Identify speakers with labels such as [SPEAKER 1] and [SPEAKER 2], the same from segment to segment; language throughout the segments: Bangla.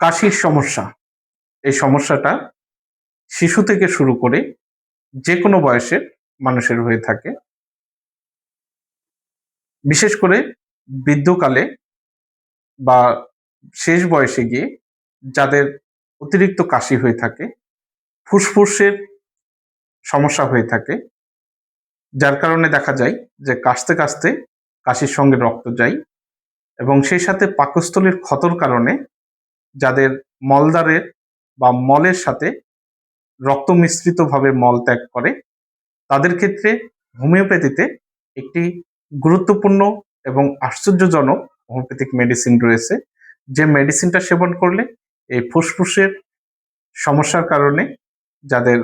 [SPEAKER 1] কাশির সমস্যা। এই সমস্যাটা শিশু থেকে শুরু করে যে কোনো বয়সের মানুষের হয়ে থাকে। বিশেষ করে বৃদ্ধকালে বা শেষ বয়সে গিয়ে যাদের অতিরিক্ত কাশি হয়ে থাকে, ফুসফুসের সমস্যা হয়ে থাকে, যার কারণে দেখা যায় যে কাশতে কাশতে কাশির সঙ্গে রক্ত যায় এবং সেই সাথে পাকস্থলীর ক্ষতর কারণে যাদের মলদ্বারের বা মলের সাথে রক্ত মিশ্রিতভাবে মল ত্যাগ করে, তাদের ক্ষেত্রে হোমিওপ্যাথিতে একটি গুরুত্বপূর্ণ এবং আশ্চর্যজনক হোমিওপ্যাথিক মেডিসিন রয়েছে, যে মেডিসিনটা সেবন করলে এই ফুসফুসের সমস্যার কারণে যাদের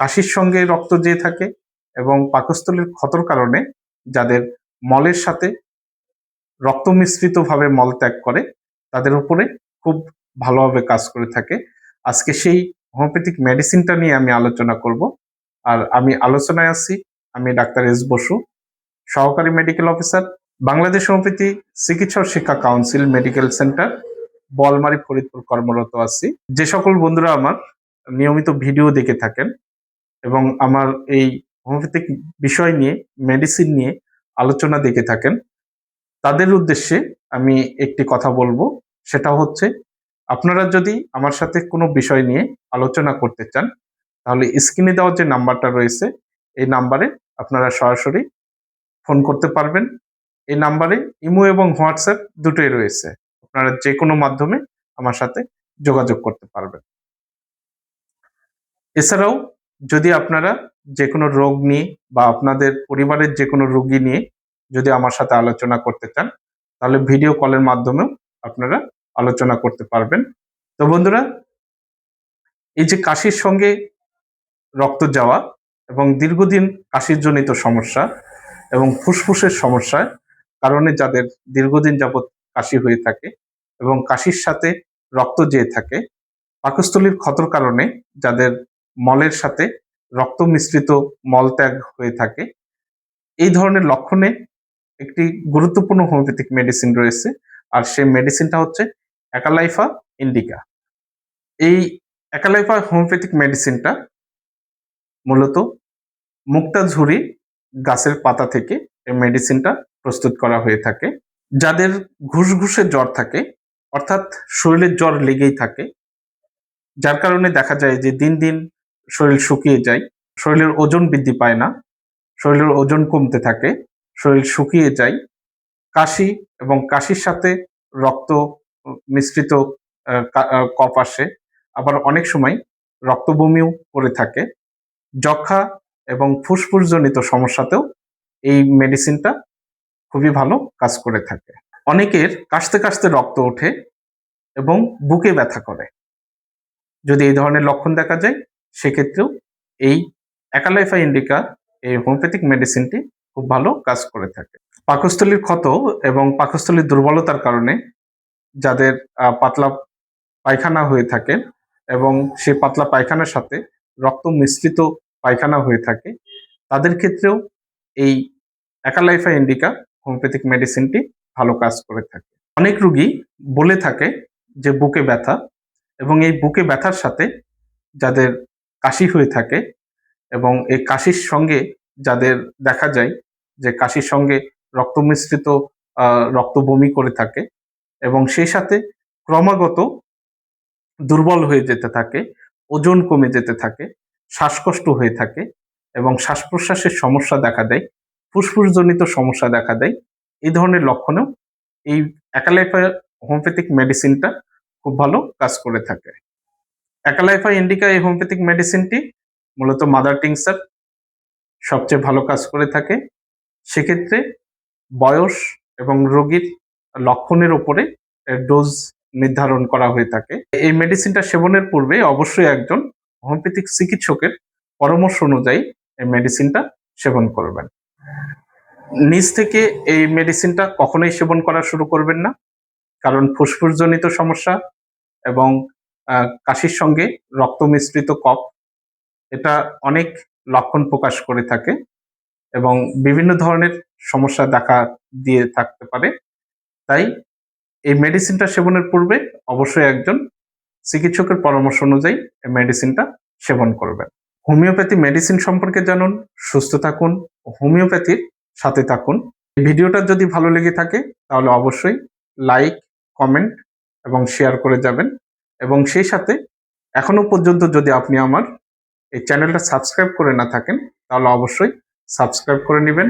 [SPEAKER 1] কাশির সঙ্গে রক্ত যেয়ে থাকে এবং পাকস্থলীর ক্ষতর কারণে যাদের মলের সাথে রক্ত মিশ্রিতভাবে মল ত্যাগ করে তাদের উপরে খুব ভালোভাবে কাজ করে থাকে। আজকে সেই হোমিওপ্যাথিক মেডিসিনটা নিয়ে আমি আলোচনা করব। আর আমি আলোচনায় আছি, আমি ডাক্তার এস বসু, সহকারী মেডিকেল অফিসার, বাংলাদেশ হোমিওপ্যাথি চিকিৎসা শিক্ষা council medical centre, Bolmari Faridpur কর্মরত আছি। যে সকল বন্ধুরা আমার নিয়মিত ভিডিও দেখে থাকেন এবং আমার এই হোমিওপ্যাথিক বিষয় নিয়ে, মেডিসিন নিয়ে আলোচনা দেখে থাকেন তাদের উদ্দেশ্যে আমি একটি কথা বলব। সেটা হচ্ছে, আপনারা যদি আমার সাথে কোনো বিষয় নিয়ে আলোচনা করতে চান, তাহলে স্ক্রিনে দেওয়া যে নাম্বারটা রয়েছে, এই নাম্বারে আপনারা সরাসরি ফোন করতে পারবেন। এই নাম্বারে ইমো এবং হোয়াটসঅ্যাপ দুটোই রয়েছে। আপনারা যে কোনো মাধ্যমে আমার সাথে যোগাযোগ করতে পারবেন। এছাড়াও, যদি আপনারা যে কোনো রোগ নিয়ে বা আপনাদের পরিবারের যে কোনো রোগী নিয়ে যদি আমার সাথে আলোচনা করতে চান, তাহলে ভিডিও কলের মাধ্যমেও আপনারা আলোচনা করতে পারবেন। তো বন্ধুরা, এই যে কাশির সঙ্গে রক্ত যাওয়া এবং দীর্ঘদিন কাশির জনিত সমস্যা এবং ফুসফুসের সমস্যার কারণে যাদের দীর্ঘদিন যাবৎ কাশি হয়ে থাকে এবং কাশির সাথে রক্ত যেয়ে থাকে, পাকস্থলীর ক্ষতর কারণে যাদের মলের সাথে রক্ত মিশ্রিত মলত্যাগ হয়ে থাকে, এই ধরনের লক্ষণে একটি গুরুত্বপূর্ণ হোমিওপ্যাথিক মেডিসিন রয়েছে, আর সেই মেডিসিনটা হচ্ছে অ্যাকালাইফা ইন্ডিকা এই অ্যাকালাইফা হোমিওপ্যাথিক মেডিসিনটা মূলত মুক্তাঝুরি গাছের পাতা থেকে এই মেডিসিনটা প্রস্তুত করা হয়ে থাকে। যাদের ঘুষঘুষে জ্বর থাকে, অর্থাৎ শরীরের জ্বর লেগেই থাকে, যার কারণে দেখা যায় যে দিন দিন শরীর শুকিয়ে যায়, শরীরের ওজন বৃদ্ধি পায় না, শরীরের ওজন কমতে থাকে শরীর শুকিয়ে যায়। কাশি এবং কাশির সাথে রক্ত মিশ্রিত কফ আসে। আবার অনেক সময় রক্ত বমিও করে থাকে। যক্ষা এবং ফুসফুসজনিত সমস্যাতেও এই মেডিসিনটা খুবই ভালো কাজ করে থাকে। অনেকের কাশতে কাশতে রক্ত ওঠে এবং বুকে ব্যথা করে। যদি এই ধরনের লক্ষণ দেখা যায়, সেক্ষেত্রেও এই অ্যাকালাইফা ইন্ডিকা, এই হোমিওপ্যাথিক মেডিসিনটি খুব ভালো কাজ করে থাকে। পাকস্থলীর ক্ষত এবং পাকস্থলীর দুর্বলতার কারণে যাদের পাতলা পায়খানা হয়ে থাকে এবং সেই পাতলা পায়খানার সাথে রক্ত মিশ্রিত পায়খানা হয়ে থাকে, তাদের ক্ষেত্রেও এই অ্যাকালাইফা ইন্ডিকা হোমিওপ্যাথিক মেডিসিনটি ভালো কাজ করে থাকে। অনেক রুগী বলে থাকে যে বুকে ব্যথা এবং এই বুকে ব্যথার সাথে যাদের কাশি হয়ে থাকে এবং এই কাশির সঙ্গে যাদের দেখা যায় যে কাশির সঙ্গে রক্ত মিশ্রিত রক্ত বমি করে থাকে এবং সেই সাথে ক্রমাগত দুর্বল হয়ে যেতে থাকে, ওজন কমে যেতে থাকে, শ্বাসকষ্ট হয়ে থাকে এবং শ্বাস প্রশ্বাসের সমস্যা দেখা দেয়, ফুসফুসজনিত সমস্যা দেখা দেয়। এই ধরনের লক্ষণেও এই অ্যাকালাইফা হোমিওপ্যাথিক মেডিসিনটা খুব ভালো কাজ করে থাকে। অ্যাকালাইফা ইন্ডিকা এই হোমিওপ্যাথিক মেডিসিনটি মূলত মাদার টিংসার সবচেয়ে ভালো কাজ করে থাকে, সেক্ষেত্রে বয়স এবং রোগীর লক্ষণের উপরে ডোজ নির্ধারণ করা হয়ে থাকে। এই মেডিসিনটা সেবনের পূর্বে অবশ্যই একজন হোমিওপ্যাথিক চিকিৎসকের পরামর্শ অনুযায়ী এই মেডিসিনটা সেবন করবেন। নিজ থেকে এই মেডিসিনটা কখনোই সেবন করা শুরু করবেন না, কারণ ফুসফুসজনিত সমস্যা এবং কাশির সঙ্গে রক্ত মিশ্রিত কফ, এটা অনেক লক্ষণ প্রকাশ করে থাকে এবং বিভিন্ন ধরনের সমস্যা দেখা দিয়ে থাকতে পারে। তাই এই মেডিসিনটা সেবনের পূর্বে অবশ্যই একজন চিকিৎসকের পরামর্শ অনুযায়ী এই মেডিসিনটা সেবন করবেন। হোমিওপ্যাথি মেডিসিন সম্পর্কে জানুন, সুস্থ থাকুন, হোমিওপ্যাথির সাথে থাকুন। ভিডিওটা যদি ভালো লেগে থাকে, তাহলে অবশ্যই লাইক কমেন্ট এবং শেয়ার করে যাবেন। এবং সেই সাথে এখনও পর্যন্ত যদি আপনি আমার এই চ্যানেলটা সাবস্ক্রাইব করে না থাকেন, তাহলে অবশ্যই সাবস্ক্রাইব করে নেবেন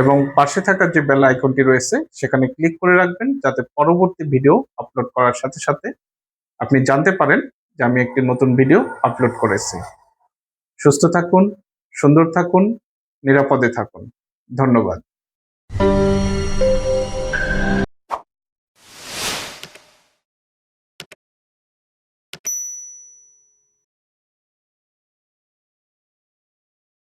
[SPEAKER 1] এবং পাশে থাকা যে বেল আইকনটি রয়েছে, সেখানে ক্লিক করে রাখবেন যাতে পরবর্তী ভিডিও আপলোড করার সাথে সাথে আপনি জানতে পারেন যে আমি একটি নতুন ভিডিও আপলোড করেছি। সুস্থ থাকুন, সুন্দর থাকুন, নিরাপদে থাকুন। ধন্যবাদ।